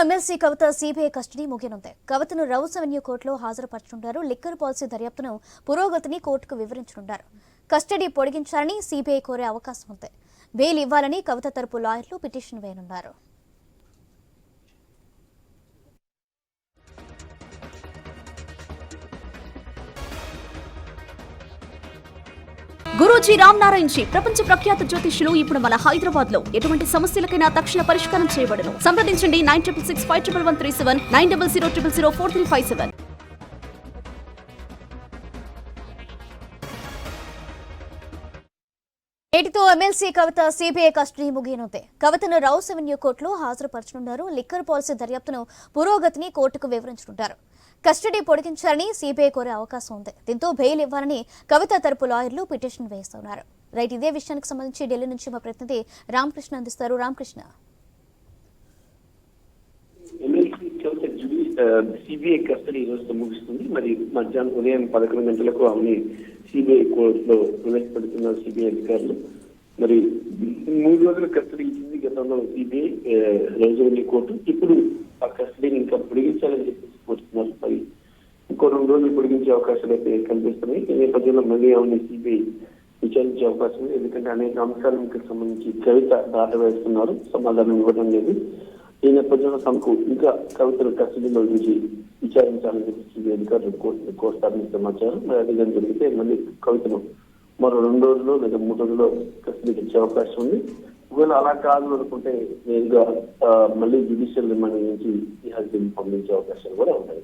MLC Kavitha CBI custody ముగియనుంది. కవితను Rouse avenue కోర్టులో హాజరుపరచనున్నారు లిక్కర్ పాలసీ దర్యాప్తును పురోగతిని కోర్టుకు వివరించనున్నారు కస్టడీ పొడిగించాలని సిబిఐ కోరే అవకాశం ఉంది బెయిల్ ఇవ్వాలని కవిత తరపు లాయర్లు పిటిషన్ వేయనున్నారు. గురూజీ రామ్ నారాయణ్ జీ ప్రపంచ ప్రఖ్యాత జ్యోతిష్యులు ఇప్పుడు మన హైదరాబాద్లో ఎటువంటి సమస్యలకైనా తక్షణ పరిష్కారం చేయబడను. సంప్రదించండి nine triple six five triple one three seven nine double zero triple zero four three five seven. ఏటితో MLC Kavitha CBI custody ముగియనుంది. కవితను రౌస్ అవెన్యూ కోర్టులో హాజరుపరచనున్నారు. లిక్కర్ పాలసీ దర్యాప్తును పురోగతిని కోర్టుకు వివరించనున్నారు కస్టడీ పొడిగించాలని సిబిఐ కోరే అవకాశం ఉంది. దీంతో బెయిల్ ఇవ్వాలని కవిత తరపు లాయర్లు పిటిషన్ వేస్తున్నారు. రైట్ ఇదే విషయానికి సంబంధించి ఢిల్లీ నుంచి మా ప్రతినిధి రామకృష్ణ అందిస్తారు. రామకృష్ణ. సిబిఐ కస్టడీ ఈ రోజుతో ముగుస్తుంది. మరి మధ్యాహ్నం ఉదయం పదకొండు గంటలకు ఆమెని సిబిఐ కోర్టులో ప్రవేశపెడుతున్నారు సిబిఐ అధికారులు. మరి మూడు రోజుల కస్టడీ ఇచ్చింది గతంలో సిబిఐ రోజువల్లి కోర్టు. ఇప్పుడు ఆ కస్టడీని ఇంకా పొడిగించాలని చెప్పేసి కోరుతున్నారు మరి ఇంకో రెండు రోజులు పొడిగించే అవకాశాలు అయితే కనిపిస్తున్నాయి. ఈ నేపథ్యంలో మళ్ళీ ఆమె సిబిఐ విచారించే అవకాశం ఉంది. ఎందుకంటే అనేక అంశాలకు సంబంధించి కవిత దాట వేస్తున్నారు. సమాధానం ఇవ్వడం లేదు. ఈ నేపథ్యంలో తమకు ఇంకా కవితను కస్టడీలో నుంచి విచారించాలని చెప్పి సిబిఐ అధికారులు కోర్టు కోరుతారని సమాచారం. మరి అదే జరిగితే మళ్ళీ కవితను మరో రెండు రోజుల్లో లేదా మూడు రోజుల్లో కస్టడీకి ఇచ్చే అవకాశం ఉంది. ఒకవేళ అలా కాదు అనుకుంటే నేరుగా మళ్ళీ జ్యుడిషియల్ రిమాండ్ నుంచి ఈ హస్బెండ్ పంపించే అవకాశాలు కూడా ఉంటాయి.